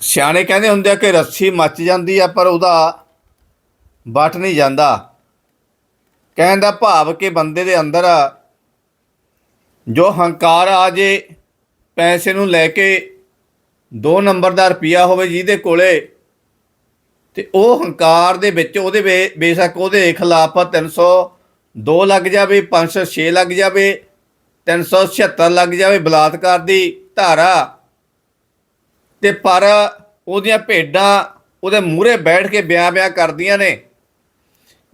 ਸਿਆਣੇ ਕਹਿੰਦੇ ਹੁੰਦੇ ਆ ਕਿ ਰੱਸੀ ਮੱਚ ਜਾਂਦੀ ਆ, ਪਰ ਉਹਦਾ ਵੱਟ ਨਹੀਂ ਜਾਂਦਾ। ਕਹਿਣ ਦਾ ਭਾਵ ਕਿ ਬੰਦੇ ਦੇ ਅੰਦਰ ਜੋ ਹੰਕਾਰ ਆ, ਜੇ ਪੈਸੇ ਨੂੰ ਲੈ ਕੇ 2 ਨੰਬਰ ਦਾ ਰੁਪਿਆ ਹੋਵੇ ਜਿਹਦੇ ਕੋਲੇ, ਤੇ ਉਹ ਹੰਕਾਰ ਦੇ ਵਿੱਚ ਉਹਦੇ ਬੇ- ਬੇਸ਼ੱਕ ਉਹਦੇ ਖਿਲਾਫ 302 ਲੱਗ ਜਾਵੇ 506 ਲੱਗ ਜਾਵੇ 376 ਲੱਗ ਜਾਵੇ ਬਲਾਤਕਾਰ ਦੀ ਧਾਰਾ। ਤੇ ਪਰ ਉਹਦੀਆਂ ਭੇਡਾਂ ਉਹਦੇ ਮੂਹਰੇ ਬੈਠ ਕੇ ਬਿਆਂ ਬਿਆਂ ਕਰਦੀਆਂ ਨੇ।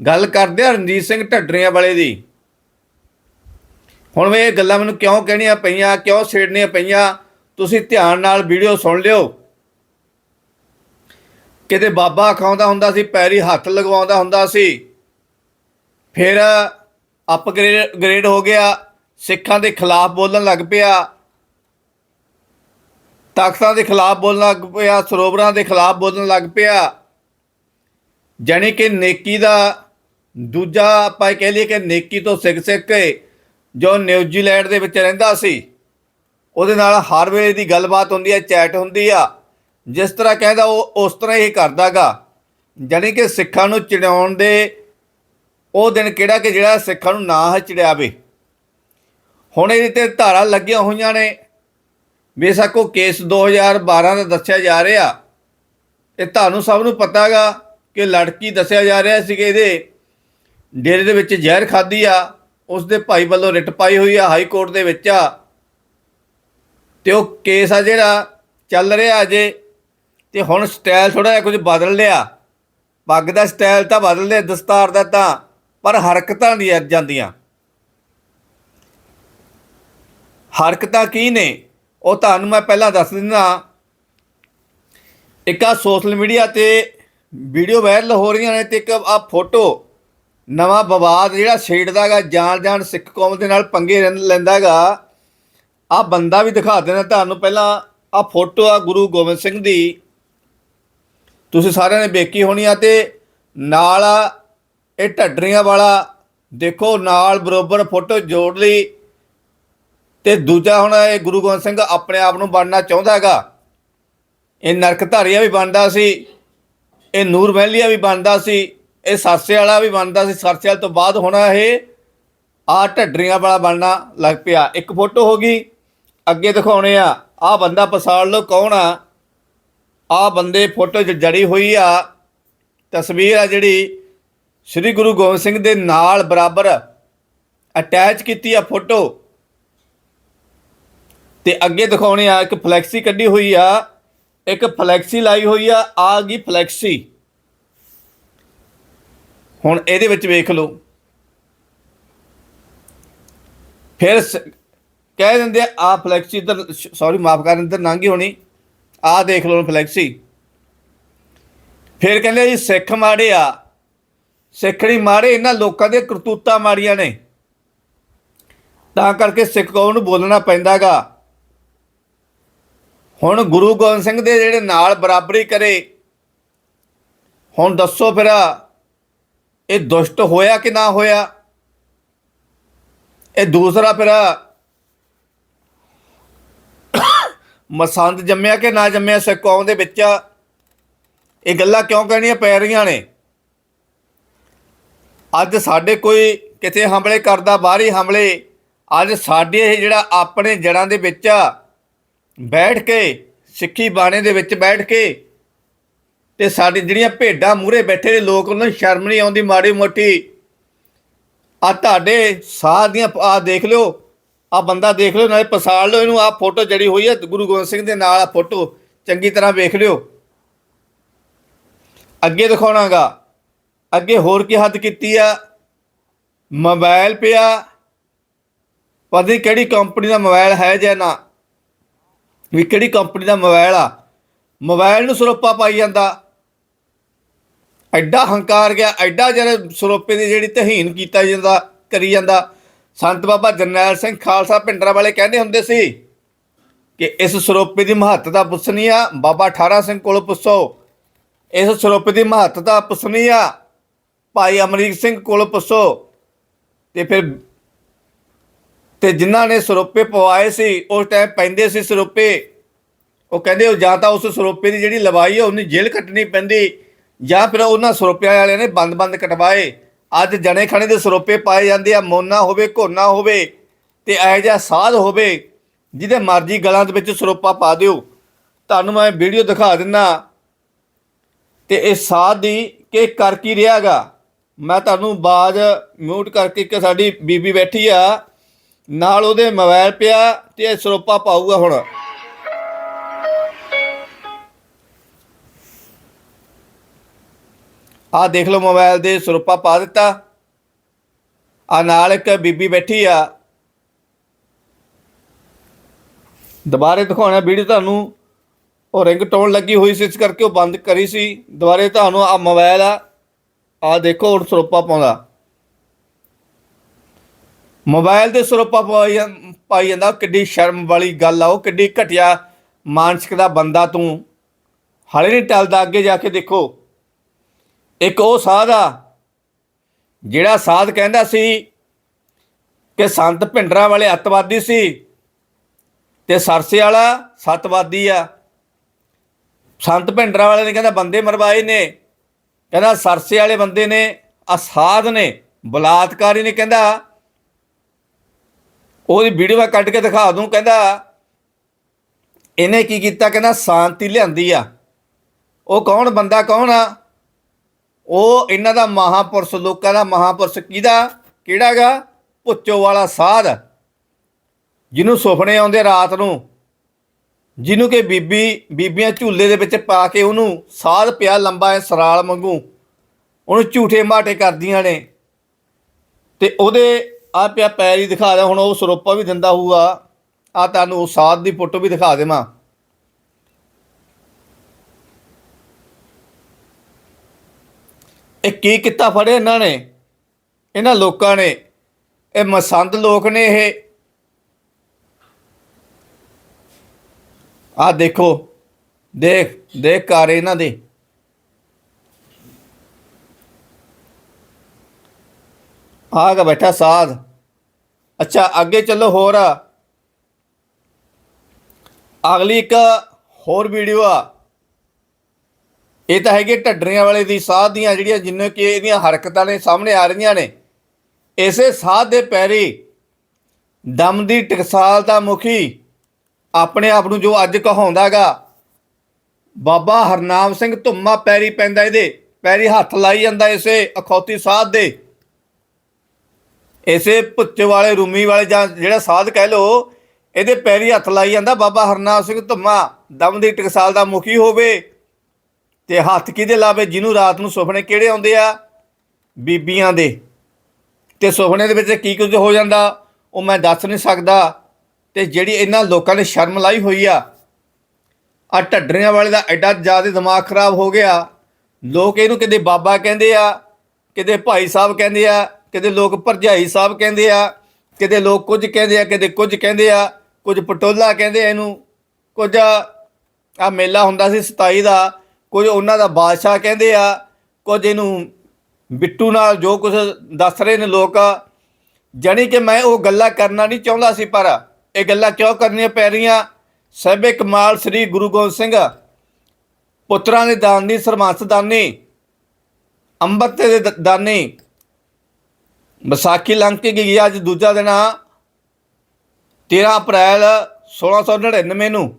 ਗੱਲ ਕਰਦੇ ਆ ਰਣਜੀਤ ਸਿੰਘ ਢੱਡਰੀਆਂ ਵਾਲੇ ਦੀ। ਹੁਣ ਇਹ ਗੱਲਾਂ ਮੈਨੂੰ ਕਿਉਂ ਕਹਿਣੀਆਂ ਪਈਆਂ, ਕਿਉਂ ਛੇੜਨੀਆਂ ਪਈਆਂ? ਤੁਸੀਂ ਧਿਆਨ ਨਾਲ ਵੀਡੀਓ ਸੁਣ ਲਿਓ। ਕਿਤੇ ਬਾਬਾ ਖਾਉਂਦਾ ਹੁੰਦਾ ਸੀ, ਪੈਰੀ ਹੱਥ ਲਗਵਾਉਂਦਾ ਹੁੰਦਾ ਸੀ। ਫਿਰ ਅਪਗ੍ਰੇਡ ਗ੍ਰੇਡ ਹੋ ਗਿਆ, ਸਿੱਖਾਂ ਦੇ ਖਿਲਾਫ ਬੋਲਣ ਲੱਗ ਪਿਆ। ਤਾਕਤਾਂ ਦੇ ਖਿਲਾਫ ਬੋਲਣ ਲੱਗ ਪਿਆ, ਸਰੋਵਰਾਂ ਦੇ ਖਿਲਾਫ ਬੋਲਣ ਲੱਗ ਪਿਆ। ਜਾਣੀ ਕਿ ਨੇਕੀ ਦਾ ਦੂਜਾ ਆਪਾਂ ਇਹ ਕਹਿ ਲਈਏ ਕਿ ਨੇਕੀ ਤੋਂ ਸਿੱਖ ਸਿੱਖ ਕੇ ਜੋ ਨਿਊਜ਼ੀਲੈਂਡ ਦੇ ਵਿੱਚ ਰਹਿੰਦਾ ਸੀ, ਉਹਦੇ ਨਾਲ ਹਰ ਵੇਲੇ ਦੀ ਗੱਲਬਾਤ ਹੁੰਦੀ ਹੈ, ਚੈਟ ਹੁੰਦੀ ਆ। ਜਿਸ ਤਰ੍ਹਾਂ ਕਹਿੰਦਾ ਉਹ, ਉਸ ਤਰ੍ਹਾਂ ਹੀ ਕਰਦਾਗਾ। ਜਾਣੀ ਕਿ ਸਿੱਖਾਂ ਨੂੰ ਚਿੜਾਉਣ ਦੇ ਉਹ ਦਿਨ ਕਿਹੜਾ ਕਿ ਜਿਹੜਾ ਸਿੱਖਾਂ ਨੂੰ ਨਾ ਚਿੜਿਆਵੇ ਹੁਣ ਇਹਦੇ ਤੇ ਧਾਰਾ ਲੱਗੀਆਂ ਹੋਈਆਂ ਨੇ। ਬੇਸ਼ੱਕ ਉਹ ਕੇਸ 2012 ਦਾ ਦੱਸਿਆ ਜਾ ਰਿਹਾ। ਇਹ ਤੁਹਾਨੂੰ ਸਭ ਨੂੰ ਪਤਾਗਾ ਕਿ ਲੜਕੀ ਦੱਸਿਆ ਜਾ ਰਿਹਾ ਸੀ ਕਿ ਇਹਦੇ ਡੇਰੇ ਦੇ ਵਿੱਚ ਜ਼ਹਿਰ ਖਾਦੀ ਆ ਉਸ ਦੇ ਭਾਈ ਵੱਲੋਂ ਰਿਟ ਪਾਈ ਹੋਈ ਆ, ਹਾਈ ਕੋਰਟ ਦੇ ਵਿੱਚ ਆ। ਤੇ ਉਹ ਕੇਸ ਆ ਜਿਹੜਾ ਚੱਲ ਰਿਹਾ ਅਜੇ, ਤੇ ਹੁਣ ਸਟਾਈਲ ਥੋੜਾ ਜਿਹਾ ਕੁਝ ਬਦਲ ਲਿਆ। ਪੱਗ ਦਾ ਸਟਾਈਲ ਤਾਂ ਬਦਲ ਲਿਆ, ਦਸਤਾਰ ਦਾ ਤਾਂ, ਪਰ ਹਰਕਤਾਂ ਨਹੀਂ ਜਾਂਦੀਆਂ। ਹਰਕਤਾਂ ਕੀ ਨੇ? ਉਹ ਤੁਹਾਨੂੰ ਮੈਂ ਪਹਿਲਾਂ ਦੱਸ ਦਿੰਦਾ ਇੱਕ ਆ ਸੋਸ਼ਲ ਮੀਡੀਆ ਤੇ ਵੀਡੀਓ ਵਾਇਰਲ ਹੋ ਰਹੀਆਂ ਨੇ ਤੇ ਇੱਕ ਆ ਫੋਟੋ ਨਵਾਂ ਵਿਵਾਦ ਜਿਹੜਾ ਛੇੜਦਾਗਾ ਜਾਣ ਜਾਣ ਸਿੱਖ ਕੌਮ ਦੇ ਨਾਲ ਪੰਗੇ ਰਹਿੰ- ਲੈਂਦਾਗਾ ਆ ਬੰਦਾ ਵੀ ਦਿਖਾ ਦੇਣਾ ਤੁਹਾਨੂੰ ਪਹਿਲਾਂ ਆ ਫੋਟੋ ਆ ਗੁਰੂ ਗੋਬਿੰਦ ਸਿੰਘ ਦੀ। ਤੁਸੀਂ ਸਾਰਿਆਂ ਨੇ ਵੇਖੀ ਹੋਣੀ ਆ ਤੇ ਨਾਲ ਇਹ ਢੱਡਰੀਆਂ ਵਾਲਾ, ਦੇਖੋ ਨਾਲ ਬਰੋਬਰ ਫੋਟੋ ਜੋੜ ਲਈ। ਤੇ ਦੂਜਾ ਹੁਣ ਇਹ ਗੁਰੂ ਗੋਬਿੰਦ ਸਿੰਘ ਆਪਣੇ ਆਪ ਨੂੰ ਬਣਨਾ ਚਾਹੁੰਦਾ ਹੈਗਾ। ਇਹ ਨਰਕਧਾਰੀਆ ਵੀ ਬਣਦਾ ਸੀ, ਇਹ ਨੂਰ ਮਹਿਲੀਆ ਵੀ ਬਣਦਾ ਸੀ, ਇਹ ਸਰਸੇ ਵਾਲਾ ਵੀ ਬਣਦਾ ਸੀ। ਸਰਸੇ ਵਾਲੇ ਤੋਂ ਬਾਅਦ ਹੁਣ ਇਹ ਆ ਢੱਡਰੀਆਂ ਵਾਲਾ ਬਣਨਾ ਲੱਗ ਪਿਆ। ਇੱਕ ਫੋਟੋ ਹੋ ਗਈ, ਅੱਗੇ ਦਿਖਾਉਣੇ ਆ। ਆ ਬੰਦਾ ਪਸਾੜ ਲਓ ਕੌਣ ਆ? ਆ ਬੰਦੇ ਫੋਟੋ 'ਚ ਜੜੀ ਹੋਈ ਆ। ਤਸਵੀਰ ਆ ਜਿਹੜੀ ਸ੍ਰੀ ਗੁਰੂ ਗੋਬਿੰਦ ਸਿੰਘ ਦੇ ਨਾਲ ਬਰਾਬਰ ਅਟੈਚ ਕੀਤੀ ਆ ਫੋਟੋ। ਤੇ ਅੱਗੇ ਦਿਖਾਉਣੇ ਆ, ਇੱਕ ਫਲੈਕਸੀ ਕੱਢੀ ਹੋਈ ਆ, ਇੱਕ ਫਲੈਕਸੀ ਲਾਈ ਹੋਈ ਆ ਆ ਗਈ ਫਲੈਕਸੀ। ਹੁਣ ਇਹਦੇ ਵਿੱਚ ਵੇਖ ਲਓ। ਫਿਰ ਸ- ਕਹਿ ਦਿੰਦੇ ਆ, ਆਹ ਫਲੈਕਸੀ ਇੱਧਰ ਸੌਰੀ ਮਾਫ ਕਰ, ਇੱਧਰ ਨਾਂਗੀ ਹੋਣੀ। ਆ ਦੇਖ ਲਓ ਫਲੈਕਸੀ। ਫਿਰ ਕਹਿੰਦੇ ਜੀ, ਸਿੱਖ ਮਾੜੇ ਆ। ਸਿੱਖ ਨਹੀਂ ਮਾੜੇ, ਇਹਨਾਂ ਲੋਕਾਂ ਦੇ ਕਰਤੂਤਾਂ ਮਾੜੀਆਂ ਨੇ। ਤਾਂ ਕਰਕੇ ਸਿੱਖ ਕੌਮ ਨੂੰ ਬੋਲਣਾ ਪੈਂਦਾਗਾ। ਹੁਣ ਗੁਰੂ ਗੋਬਿੰਦ ਸਿੰਘ ਦੇ ਜਿਹੜੇ ਨਾਲ ਬਰਾਬਰੀ ਕਰੇ, ਹੁਣ ਦੱਸੋ ਫਿਰ ਇਹ ਦੁਸ਼ਟ ਹੋਇਆ ਕਿ ਨਾ ਹੋਇਆ? ਇਹ ਦੂਸਰਾ ਫਿਰ ਮਸੰਦ ਜੰਮਿਆ ਕਿ ਨਾ ਜੰਮਿਆ ਸਿੱਖ ਕੌਮ ਦੇ ਵਿੱਚ ਇਹ ਗੱਲਾਂ ਕਿਉਂ ਕਹਿਣੀਆਂ ਪੈ ਰਹੀਆਂ ਨੇ? ਅੱਜ ਸਾਡੇ ਕੋਈ ਕਿਤੇ ਹਮਲੇ ਕਰਦਾ, ਬਾਹਰੀ ਹਮਲੇ, ਅੱਜ ਸਾਡੇ ਇਹ ਜਿਹੜਾ ਆਪਣੇ ਜੜਾਂ ਦੇ ਵਿੱਚ ਬੈਠ ਕੇ, ਸਿੱਖੀ ਬਾਣੇ ਦੇ ਵਿੱਚ ਬੈਠ ਕੇ ਤੇ ਸਾਡੇ ਜਿਹੜੀਆਂ ਭੇਡਾਂ ਮੂਹਰੇ ਬੈਠੇ ਨੇ, ਲੋਕ ਉਹਨਾਂ ਨੂੰ ਸ਼ਰਮ ਨਹੀਂ ਆਉਂਦੀ ਮਾੜੀ ਮੋਟੀ। ਆ ਤੁਹਾਡੇ ਸਾਹ ਦੀਆਂ, ਆ ਦੇਖ ਲਿਓ, ਆ ਬੰਦਾ ਦੇਖ ਲਿਓ, ਨਾਲੇ ਪਸਾਲ ਲਿਓ ਇਹਨੂੰ, ਆ ਫੋਟੋ ਜੜੀ ਹੋਈ ਹੈ ਗੁਰੂ ਗੋਬਿੰਦ ਸਿੰਘ ਦੇ ਨਾਲ ਆ ਫੋਟੋ, ਚੰਗੀ ਤਰ੍ਹਾਂ ਵੇਖ ਲਿਓ। ਅੱਗੇ ਦਿਖਾਉਣਾਗਾ, ਅੱਗੇ ਹੋਰ ਕੀ ਹੱਦ ਕੀਤੀ ਆ? ਮੋਬਾਈਲ ਪਿਆ, ਪਤਾ ਨਹੀਂ ਕਿਹੜੀ ਕੰਪਨੀ ਦਾ ਮੋਬਾਈਲ ਹੈ ਜਾਂ ਨਾ। ਵੀ ਕਿਹੜੀ ਕੰਪਨੀ ਦਾ ਮੋਬਾਈਲ ਆ? ਮੋਬਾਈਲ ਨੂੰ ਸਰੋਪਾ ਪਾਈ ਜਾਂਦਾ। ਐਡਾ ਹੰਕਾਰ ਗਿਆ, ਐਡਾ ਜਿਹੜੇ ਸਰੋਪੇ ਦੀ ਜਿਹੜੀ ਤਹੀਨ ਕੀਤਾ ਜਾਂਦਾ, ਕਰੀ ਜਾਂਦਾ। ਸੰਤ ਬਾਬਾ ਜਰਨੈਲ ਸਿੰਘ ਖਾਲਸਾ ਪਿੰਡਰਾ ਵਾਲੇ ਕਹਿੰਦੇ ਹੁੰਦੇ ਸੀ ਕਿ ਇਸ ਸਰੋਪੇ ਦੀ ਮਹੱਤਤਾ ਪੁੱਛਣੀ ਆ, ਬਾਬਾ 18 ਸਿੰਘ ਕੋਲ ਪੁੱਛੋ। ਇਸ ਸਰੋਪੇ ਦੀ ਮਹੱਤਤਾ ਪੁੱਛਣੀ ਆ, ਭਾਈ ਅਮਰੀਕ ਸਿੰਘ ਕੋਲ ਪੁੱਛੋ। ਤੇ ਫਿਰ ਤੇ ਜਿਨ੍ਹਾਂ ਨੇ ਸਰੋਪੇ ਪਵਾਏ ਸੀ, ਉਸ ਟਾਈਮ ਪੈਂਦੇ ਸੀ ਸਰੋਪੇ। ਉਹ ਕਹਿੰਦੇ ਉਹ ਜਾਂ ਤਾਂ ਉਸ ਸਰੋਪੇ ਦੀ ਜਿਹੜੀ ਲਵਾਈ ਹੈ ਉਹਨੂੰ ਜੇਲ੍ਹ ਕੱਟਣੀ ਪੈਂਦੀ, ਜਾਂ ਫਿਰ ਉਹਨਾਂ ਸਰੋਪਿਆਂ ਵਾਲਿਆਂ ਨੇ ਬੰਦ-ਬੰਦ ਕਟਵਾਏ। ਅੱਜ ਜਣੇ ਖਣੇ ਦੇ ਸਰੋਪੇ ਪਾਏ ਜਾਂਦੇ ਆ, ਮੋਨਾ ਹੋਵੇ, ਘੋਨਾ ਹੋਵੇ, ਤੇ ਇਹੋ ਜਿਹਾ ਸਾਧ ਹੋਵੇ, ਜਿਹਦੇ ਮਰਜ਼ੀ ਗਲਾਂ ਦੇ ਵਿੱਚ ਸਰੋਪਾ ਪਾ ਦਿਓ। ਤੁਹਾਨੂੰ ਮੈਂ ਵੀਡੀਓ ਦਿਖਾ ਦਿੰਦਾ ਤੇ ਇਹ ਸਾਧ ਦੀ ਕਿ ਕਰ ਕੀ ਰਿਹਾਗਾ ਮੈਂ ਤੁਹਾਨੂੰ ਬਾਜ ਮਿਊਟ ਕਰਕੇ ਕਿ ਸਾਡੀ ਬੀਬੀ ਬੈਠੀ ਆ। ਨਾਲ ਉਹਦੇ ਮੋਬਾਈਲ ਪਿਆ ਤੇ ਇਹ ਸਰੋਪਾ ਪਾਊਗਾ ਹੁਣ। ਆਹ ਦੇਖ ਲਓ ਮੋਬਾਈਲ ਦੇ ਸਰੋਪਾ ਪਾ ਦਿੱਤਾ। ਆ ਨਾਲ ਇੱਕ ਬੀਬੀ ਬੈਠੀ ਆ। ਦੁਬਾਰੇ ਦਿਖਾਉਣਾ ਵੀਡੀਓ ਤੁਹਾਨੂੰ। ਉਹ ਰਿੰਗ ਟੋਨ ਲੱਗੀ ਹੋਈ ਸੀ, ਇਸ ਕਰਕੇ ਉਹ ਬੰਦ ਕਰੀ ਸੀ। ਦੁਬਾਰੇ ਤੁਹਾਨੂੰ ਆ ਮੋਬਾਈਲ ਆ। ਆ ਦੇਖੋ ਹੁਣ ਸਰੋਪਾ ਪਾਉਂਦਾ। ਮੋਬਾਈਲ ਦੇ ਸਰੋਪਾ ਪਾਈ ਜਾਂ- ਪਾਈ ਜਾਂਦਾ, ਕਿੱਡੀ ਸ਼ਰਮ ਵਾਲੀ ਗੱਲ ਆ, ਉਹ ਕਿੱਡੀ ਘਟਿਆ ਮਾਨਸਿਕ ਦਾ ਬੰਦਾ ਤੂੰ। ਹਾਲੇ ਨਹੀਂ ਟਲਦਾ, ਅੱਗੇ ਜਾ ਕੇ ਦੇਖੋ। ਇੱਕ ਉਹ ਸਾਧ ਆ, ਜਿਹੜਾ ਸਾਧ ਕਹਿੰਦਾ ਸੀ ਕਿ ਸੰਤ ਭਿੰਡਰਾਂ ਵਾਲੇ ਅੱਤਵਾਦੀ ਸੀ ਤੇ ਸਰਸੇ ਵਾਲਾ ਸਤਵਾਦੀ ਆ। ਸੰਤ ਭਿੰਡਰਾਂ ਵਾਲੇ ਨੇ ਕਹਿੰਦਾ, ਬੰਦੇ ਮਰਵਾਏ ਨੇ। ਕਹਿੰਦਾ, ਸਰਸੇ ਵਾਲੇ ਬੰਦੇ ਨੇ, ਅਸਾਧ ਨੇ, ਬਲਾਤਕਾਰੀ ਨੇ ਕਹਿੰਦਾ ਉਹਦੀ ਵੀਡੀਓ ਮੈਂ ਕੱਢ ਕੇ ਦਿਖਾ ਦੂੰ, ਕਹਿੰਦਾ ਇਹਨੇ ਕੀ ਕੀਤਾ? ਕਹਿੰਦਾ ਸ਼ਾਂਤੀ ਲਿਆਂਦੀ ਆ। ਉਹ ਕੌਣ? ਬੰਦਾ ਕੌਣ ਆ? ਉਹ ਇਹਨਾਂ ਦਾ ਮਹਾਪੁਰਸ਼, ਲੋਕਾਂ ਦਾ ਮਹਾਪੁਰਸ਼ ਕਿਹਦਾ? ਕਿਹੜਾਗਾ? ਪੁੱਚੋ ਵਾਲਾ ਸਾਧ। ਜਿਹਨੂੰ ਸੁਪਨੇ ਆਉਂਦੇ ਰਾਤ ਨੂੰ, ਜਿਹਨੂੰ ਕਿ ਬੀਬੀ, ਬੀਬੀਆਂ ਝੂਲੇ ਦੇ ਵਿੱਚ ਪਾ ਕੇ ਉਹਨੂੰ ਸਾਧ ਪਿਆ ਲੰਬਾ ਐ ਸਰਾਲ ਵਾਂਗੂ। ਉਹਨੂੰ ਝੂਠੇ ਮਾਟੇ ਕਰਦੀਆਂ ਨੇ। ਤੇ ਉਹਦੇ ਆ ਪਿਆ ਪੈਰ ਹੀ ਦਿਖਾ ਦੇ, ਹੁਣ ਉਹ ਸਰੋਪਾ ਵੀ ਦਿੰਦਾ ਹੋਊਗਾ। ਆ ਤੁਹਾਨੂੰ ਉਹ ਸਾਧ ਦੀ ਫੋਟੋ ਵੀ ਦਿਖਾ ਦੇਵਾਂ। ਇਹ ਕੀ ਕੀਤਾ ਫੜਿਆ ਇਹਨਾਂ ਨੇ? ਇਹਨਾਂ ਲੋਕਾਂ ਨੇ। ਇਹ ਮਸੰਦ ਲੋਕ ਨੇ ਇਹ। ਆ ਦੇਖੋ, ਦੇਖ ਦੇਖ ਕਰ ਇਹਨਾਂ ਦੇ। ਆ ਕੇ ਬੈਠਾ ਸਾਧ। ਅੱਛਾ, ਅੱਗੇ ਚੱਲੋ ਹੋਰ। ਅਗਲੀ ਇੱਕ ਹੋਰ ਵੀਡੀਓ ਆ। ਇਹ ਤਾਂ ਹੈਗੀ ਢੱਡਰੀਆਂ ਵਾਲੇ ਦੀ ਸਾਧ ਦੀਆਂ ਜਿਹੜੀਆਂ ਜਿੰਨੇ ਕਿ ਇਹਦੀਆਂ ਹਰਕਤਾਂ ਨੇ ਸਾਹਮਣੇ ਆ ਰਹੀਆਂ ਨੇ। ਇਸੇ ਸਾਧ ਦੇ ਪੈਰੀ ਦਮ ਦੀ ਟਕਸਾਲ ਦਾ ਮੁਖੀ ਆਪਣੇ ਆਪ ਨੂੰ ਜੋ ਅੱਜ ਕਹਾਉਂਦਾਗਾ ਬਾਬਾ ਹਰਨਾਮ ਸਿੰਘ ਧੁੰਮਾ ਪੈਰੀ ਪੈਂਦਾ ਇਹਦੇ, ਪੈਰੀ ਹੱਥ ਲਾਈ ਜਾਂਦਾ ਇਸੇ ਅਖੌਤੀ ਸਾਧ ਦੇ। ਇਸੇ ਭੁੱਚ ਵਾਲੇ, ਰੂਮੀ ਵਾਲੇ ਜਾਂ ਜਿਹੜਾ ਸਾਧ ਕਹਿ ਲੋ ਇਹਦੇ ਪੈਰੀ ਹੱਥ ਲਾਈ ਜਾਂਦਾ ਬਾਬਾ ਹਰਨਾਮ ਸਿੰਘ ਧੁੰਮਾ। ਦਮ ਦੀ ਟਕਸਾਲ ਦਾ ਮੁਖੀ ਹੋਵੇ ਤੇ ਹੱਥ ਕਿਹਦੇ ਲਾਵੇ, ਜਿਹਨੂੰ ਰਾਤ ਨੂੰ ਸੁਪਨੇ ਕਿਹੜੇ ਆਉਂਦੇ ਆ? ਬੀਬੀਆਂ ਦੇ। ਤੇ ਸੁਪਨੇ ਦੇ ਵਿੱਚ ਕੀ ਕੁਝ ਹੋ ਜਾਂਦਾ? ਉਹ ਮੈਂ ਦੱਸ ਨਹੀਂ ਸਕਦਾ। ਤੇ ਜਿਹੜੀ ਇਹਨਾਂ ਲੋਕਾਂ ਨੇ ਸ਼ਰਮ ਲਾਈ ਹੋਈ ਆ ਆ ਢੱਡਰੀਆਂ ਵਾਲੇ ਦਾ ਐਡਾ ਜ਼ਿਆਦਾ ਦਿਮਾਗ ਖਰਾਬ ਹੋ ਗਿਆ। ਲੋਕ ਇਹਨੂੰ ਕਿਤੇ ਬਾਬਾ ਕਹਿੰਦੇ ਆ, ਕਿਤੇ ਭਾਈ ਸਾਹਿਬ ਕਹਿੰਦੇ ਆ ਕਿਤੇ ਲੋਕ ਭਰਜਾਈ ਸਾਹਿਬ ਕਹਿੰਦੇ ਆ, ਕਿਤੇ ਲੋਕ ਕੁਝ ਕਹਿੰਦੇ ਆ, ਕਿਤੇ ਕੁਝ ਕਹਿੰਦੇ ਆ, ਕੁਝ ਪਟੋਲਾ ਕਹਿੰਦੇ ਆ ਇਹਨੂੰ, ਕੁਝ ਆ ਮੇਲਾ ਹੁੰਦਾ ਸੀ 27 ਦਾ, ਕੁਝ ਉਹਨਾਂ ਦਾ ਬਾਦਸ਼ਾਹ ਕਹਿੰਦੇ ਆ, ਕੁਝ ਇਹਨੂੰ ਬਿੱਟੂ ਨਾਲ ਜੋ ਕੁਝ ਦੱਸ ਰਹੇ ਨੇ ਲੋਕ, ਜਾਣੀ ਕਿ ਮੈਂ ਉਹ ਗੱਲਾਂ ਕਰਨਾ ਨਹੀਂ ਚਾਹੁੰਦਾ ਸੀ, ਪਰ ਇਹ ਗੱਲਾਂ ਕਿਉਂ ਕਰਨੀਆਂ ਪੈ ਰਹੀਆਂ? ਸਹਿਬੇ ਕਮਾਲ ਸ੍ਰੀ ਗੁਰੂ ਗੋਬਿੰਦ ਸਿੰਘ, ਪੁੱਤਰਾਂ ਦੇ ਦਾਨੀ ਦੀ ਸਰਮੰਸ ਦਾਨੀ ਅੰਮ੍ਰਿਤ ਦੇ ਦ- ਦਾਨੀ ਵਿਸਾਖੀ ਲੰਘ ਕੇ ਗਈ ਅੱਜ ਦੂਜਾ ਦਿਨ ਆ। 13 ਅਪ੍ਰੈਲ 1699 ਨੂੰ।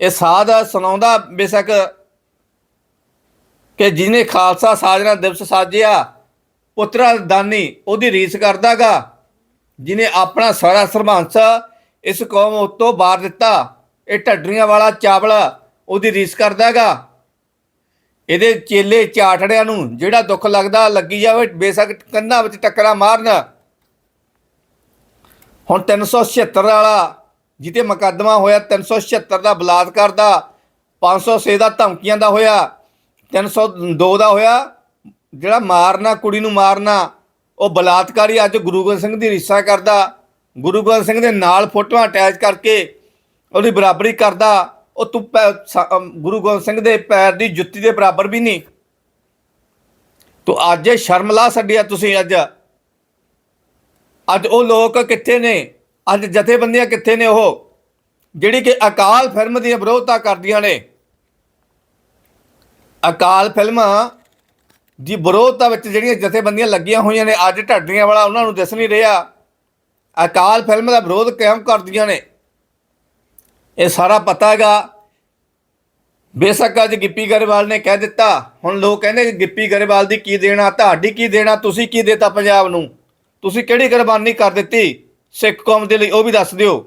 ਇਹ ਸਾਧ ਸੁਣਾਉਂਦਾ ਬੇਸ਼ੱਕ ਕਿ ਜਿਹਨੇ ਖਾਲਸਾ ਸਾਜਣਾ ਦਿਵਸ ਸਾਜਿਆ, ਪੁੱਤਰਾ ਦਾਨੀ ਉਹਦੀ ਰੀਸ ਕਰਦਾਗਾ, ਜਿਹਨੇ ਆਪਣਾ ਸਾਰਾ ਸਰਬੰਸ ਇਸ ਕੌਮ ਉੱਤੋਂ ਬਾਰ ਦਿੱਤਾ। ਇਹ ਢੱਡਰੀਆਂ ਵਾਲਾ ਚਾਵਲ ਉਹਦੀ ਰੀਸ ਕਰਦਾਗਾ। ਇਹਦੇ ਚੇਲੇ ਚਾਟੜਿਆਂ ਨੂੰ ਜਿਹੜਾ ਦੁੱਖ ਲੱਗਦਾ ਲੱਗੀ ਜਾਵੇ, ਬੇਸ਼ੱਕ ਕੰਨਾਂ ਵਿੱਚ ਟੱਕਰਾ ਮਾਰਨਾ। ਹੁਣ 376 ਵਾਲਾ ਜਿੱਤੇ ਮੁਕੱਦਮਾ ਹੋਇਆ 376 ਦਾ ਬਲਾਤਕਾਰ ਦਾ 506 ਦਾ ਧਮਕੀਆਂ ਦਾ ਹੋਇਆ 302 ਦਾ ਹੋਇਆ, ਜਿਹੜਾ ਮਾਰਨਾ, ਕੁੜੀ ਨੂੰ ਮਾਰਨਾ, ਉਹ ਬਲਾਤਕਾਰੀ ਅੱਜ ਗੁਰੂ ਗੋਬਿੰਦ ਸਿੰਘ ਦੀ ਰਿਸ਼ਾ ਕਰਦਾ, ਗੁਰੂ ਗੋਬਿੰਦ ਸਿੰਘ ਦੇ ਨਾਲ ਫੋਟੋਆਂ ਅਟੈਚ ਕਰਕੇ ਉਹਦੀ ਬਰਾਬਰੀ ਕਰਦਾ। ਉਹ ਤੂੰ ਪੈ- ਗੁਰੂ ਗੋਬਿੰਦ ਸਿੰਘ ਦੇ ਪੈਰ ਦੀ ਜੁੱਤੀ ਦੇ ਬਰਾਬਰ ਵੀ ਨਹੀਂ। ਤੂੰ ਅੱਜ ਇਹ ਸ਼ਰਮ ਲਾ ਛੱਡਿਆ ਤੁਸੀਂ ਅੱਜ। ਅੱਜ ਉਹ ਲੋਕ ਕਿੱਥੇ ਨੇ? ਅੱਜ ਜਥੇਬੰਦੀਆਂ ਕਿੱਥੇ ਨੇ ਉਹ? ਜਿਹੜੀ ਕਿ ਅਕਾਲ ਫਿਲਮ ਦੀ ਵਿਰੋਧਤਾ ਕਰਦੀਆਂ ਨੇ। ਅਕਾਲ ਫਿਲਮਾਂ ਦੀ ਵਿਰੋਧਤਾ ਵਿੱਚ ਜਿਹੜੀਆਂ ਜਥੇਬੰਦੀਆਂ ਲੱਗੀਆਂ ਹੋਈਆਂ ਨੇ, ਅੱਜ ਢੱਡਰੀਆਂ ਵਾਲਾ ਉਹਨਾਂ ਨੂੰ ਦਿਸ ਨਹੀਂ ਰਿਹਾ। ਅਕਾਲ ਫਿਲਮ ਦਾ ਵਿਰੋਧ ਕਿਉਂ ਕਰਦੀਆਂ ਨੇ? ਇਹ ਸਾਰਾ ਪਤਾ ਹੈਗਾ। ਬੇਸ਼ੱਕ ਅੱਜ ਗਿੱਪੀ ਗਰੇਵਾਲ ਨੇ ਕਹਿ ਦਿੱਤਾ। ਹੁਣ ਲੋਕ ਕਹਿੰਦੇ ਗਿੱਪੀ ਗਰੇਵਾਲ ਦੀ ਕੀ ਦੇਣਾ, ਤੁਹਾਡੀ ਕੀ ਦੇਣਾ, ਤੁਸੀਂ ਕੀ ਦੇਤਾ ਪੰਜਾਬ ਨੂੰ? ਤੁਸੀਂ ਕਿਹੜੀ ਕੁਰਬਾਨੀ ਕਰ ਦਿੱਤੀ? ਸਿੱਖ ਕੌਮ ਦੇ ਲਈ ਉਹ ਵੀ ਦੱਸ ਦਿਓ।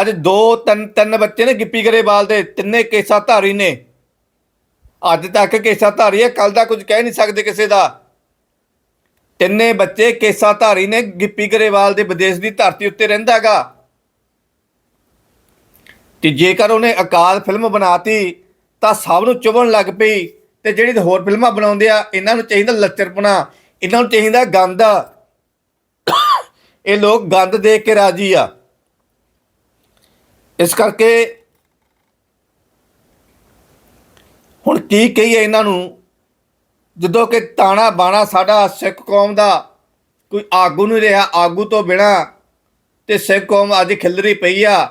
ਅੱਜ ਦੋ, ਤਿੰਨ ਤਿੰਨ ਬੱਚੇ ਨੇ ਗਿੱਪੀ ਗਰੇਵਾਲ ਦੇ, ਤਿੰਨੇ ਕੇਸਾਂ ਧਾਰੀ ਨੇ। ਅੱਜ ਤੱਕ ਕੇਸਾਂ ਧਾਰੀ ਹੈ ਕੱਲ ਦਾ ਕੁਝ ਕਹਿ ਨਹੀਂ ਸਕਦੇ ਕਿਸੇ ਦਾ। ਤਿੰਨੇ ਬੱਚੇ ਕੇਸਾਂ ਧਾਰੀ ਨੇ, ਗਿੱਪੀ ਗਰੇਵਾਲ ਦੇ ਵਿਦੇਸ਼ ਦੀ ਧਰਤੀ ਉੱਤੇ ਰਹਿੰਦਾਗਾ ਤੇ ਜੇਕਰ ਉਹਨੇ ਅਕਾਲ ਫਿਲਮ ਬਣਾਤੀ, ਤਾਂ ਸਭ ਨੂੰ ਚੁਭਣ ਲੱਗ ਪਈ ਤੇ ਜਿਹੜੀ ਹੋਰ ਫਿਲਮਾਂ ਬਣਾਉਂਦੇ ਆ, ਇਹਨਾਂ ਨੂੰ ਚਾਹੀਦਾ ਲੱਚਰਪਣਾ, ਇਹਨਾਂ ਨੂੰ ਚਾਹੀਦਾ ਗੰਦ। ਇਹ ਲੋਕ ਗੰਦ ਦੇਖ ਕੇ ਰਾਜੀ ਆ। ਇਸ ਕਰਕੇ ਹੁਣ ਕੀ ਕਹੀਏ ਇਹਨਾਂ ਨੂੰ? ਜਦੋਂ ਕਿ ਤਾਣਾ ਬਾਣਾ ਸਾਡਾ ਸਿੱਖ ਕੌਮ ਦਾ ਕੋਈ ਆਗੂ ਨਹੀਂ ਰਿਹਾ, ਆਗੂ ਤੋਂ ਬਿਨਾ ਤੇ ਸਿੱਖ ਕੌਮ ਅੱਜ ਖਿਲਰੀ ਪਈ ਆ।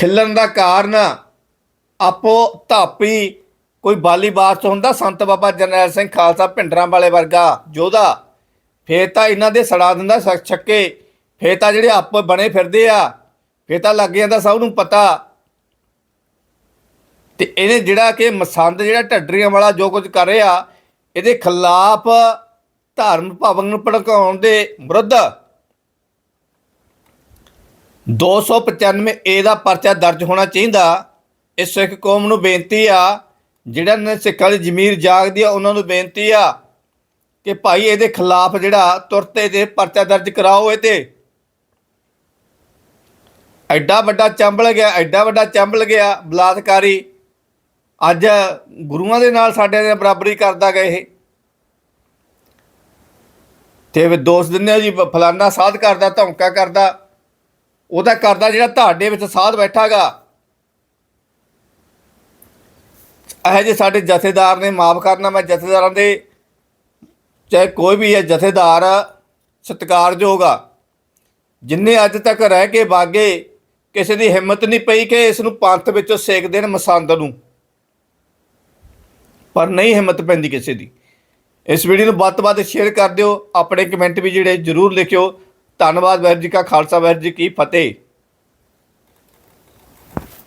ਖਿਲਣ ਦਾ ਕਾਰਨ ਆਪੋ ਧਾਪੀ, ਕੋਈ ਬਾਲੀ ਬਾਸ ਹੁੰਦਾ ਸੰਤ ਬਾਬਾ ਜਰਨੈਲ ਸਿੰਘ ਖਾਲਸਾ ਭਿੰਡਰਾਂ ਵਾਲੇ ਵਰਗਾ ਯੋਧਾ। ਫੇਰ ਤਾਂ ਇਹਨਾਂ ਦੇ ਸੜਾ ਦਿੰਦਾ ਸਖ ਛੱਕੇ। ਫੇਰ ਤਾਂ ਜਿਹੜੇ ਆਪ ਬਣੇ ਫਿਰਦੇ ਆ, ਫੇਰ ਤਾਂ ਲੱਗ ਜਾਂਦਾ ਸਭ ਨੂੰ ਪਤਾ। ਤੇ ਇਹਨੇ ਜਿਹੜਾ ਕਿ ਮਸੰਦ ਜਿਹੜਾ ਢੱਡਰੀਆਂ ਵਾਲਾ ਜੋ ਕੁਝ ਕਰ ਰਿਹਾ, ਇਹਦੇ ਖਿਲਾਫ ਧਰਮ ਭਵਨ ਨੂੰ ਭੜਕਾਉਣ ਦੇ ਵਿਰੁੱਧ 295 ਏ ਦਾ ਪਰਚਾ ਦਰਜ ਹੋਣਾ ਚਾਹੀਦਾ। ਇਹ ਸਿੱਖ ਕੌਮ ਨੂੰ ਬੇਨਤੀ ਆ, ਜਿਹੜਾ ਨੇ ਸਿੱਖਾਂ ਦੀ ਜ਼ਮੀਰ ਜਾਗਦੀ ਆ, ਉਹਨਾਂ ਨੂੰ ਬੇਨਤੀ ਆ ਕਿ ਭਾਈ ਇਹਦੇ ਖਿਲਾਫ ਜਿਹੜਾ ਤੁਰਤੇ ਦੇ ਪਰਚਾ ਦਰਜ ਕਰਾਓ ਇਹ ਤੇ ਐਡਾ ਵੱਡਾ ਚੰਬਲ ਗਿਆ, ਐਡਾ ਵੱਡਾ ਚੰਬਲ ਗਿਆ ਬਲਾਤਕਾਰੀ। ਅੱਜ ਗੁਰੂਆਂ ਦੇ ਨਾਲ ਸਾਡੇ ਨਾਲ ਬਰਾਬਰੀ ਕਰਦਾ ਗਏ ਇਹ। ਤੇ ਦੋਸਤ ਦਿੰਦੇ ਆ ਜੀ, ਫਲਾਨਾ ਸਾਧ ਕਰਦਾ ਧੌਂਕਾ ਕਰਦਾ। ਉਹ ਤਾਂ ਕਰਦਾ ਜਿਹੜਾ ਤੁਹਾਡੇ ਵਿੱਚ ਸਾਧ ਬੈਠਾਗਾ। ਇਹ ਜੇ ਸਾਡੇ ਜਥੇਦਾਰ ਨੇ, ਮਾਫ ਕਰਨਾ ਮੈਂ ਜਥੇਦਾਰਾਂ ਦੇ, ਚਾਹੇ ਕੋਈ ਵੀ ਹੈ ਜਥੇਦਾਰ ਸਤਿਕਾਰਯੋਗ ਆ। ਜਿੰਨੇ ਅੱਜ ਤੱਕ ਰਹਿ ਕੇ ਬਾਗੇ, ਕਿਸੇ ਦੀ ਹਿੰਮਤ ਨਹੀਂ ਪਈ ਕਿ ਇਸ ਨੂੰ ਪੰਥ ਵਿੱਚੋਂ ਸੇਕ ਦੇਣ ਮਸੰਦ ਨੂੰ। ਪਰ ਨਹੀਂ ਹਿੰਮਤ ਪੈਂਦੀ ਕਿਸੇ ਦੀ। ਇਸ ਵੀਡੀਓ ਨੂੰ ਵੱਧ ਤੋਂ ਵੱਧ ਸ਼ੇਅਰ ਕਰ ਦਿਓ। ਆਪਣੇ ਕਮੈਂਟ ਵੀ ਜਿਹੜੇ ਜਰੂਰ ਲਿਖਿਓ। ਧੰਨਵਾਦ ਵਾਹਿਗੁਰੂ ਜੀ ਕਾ ਖਾਲਸਾ ਵਾਹਿਗੁਰੂ ਜੀ ਕੀ ਫਤਿਹ।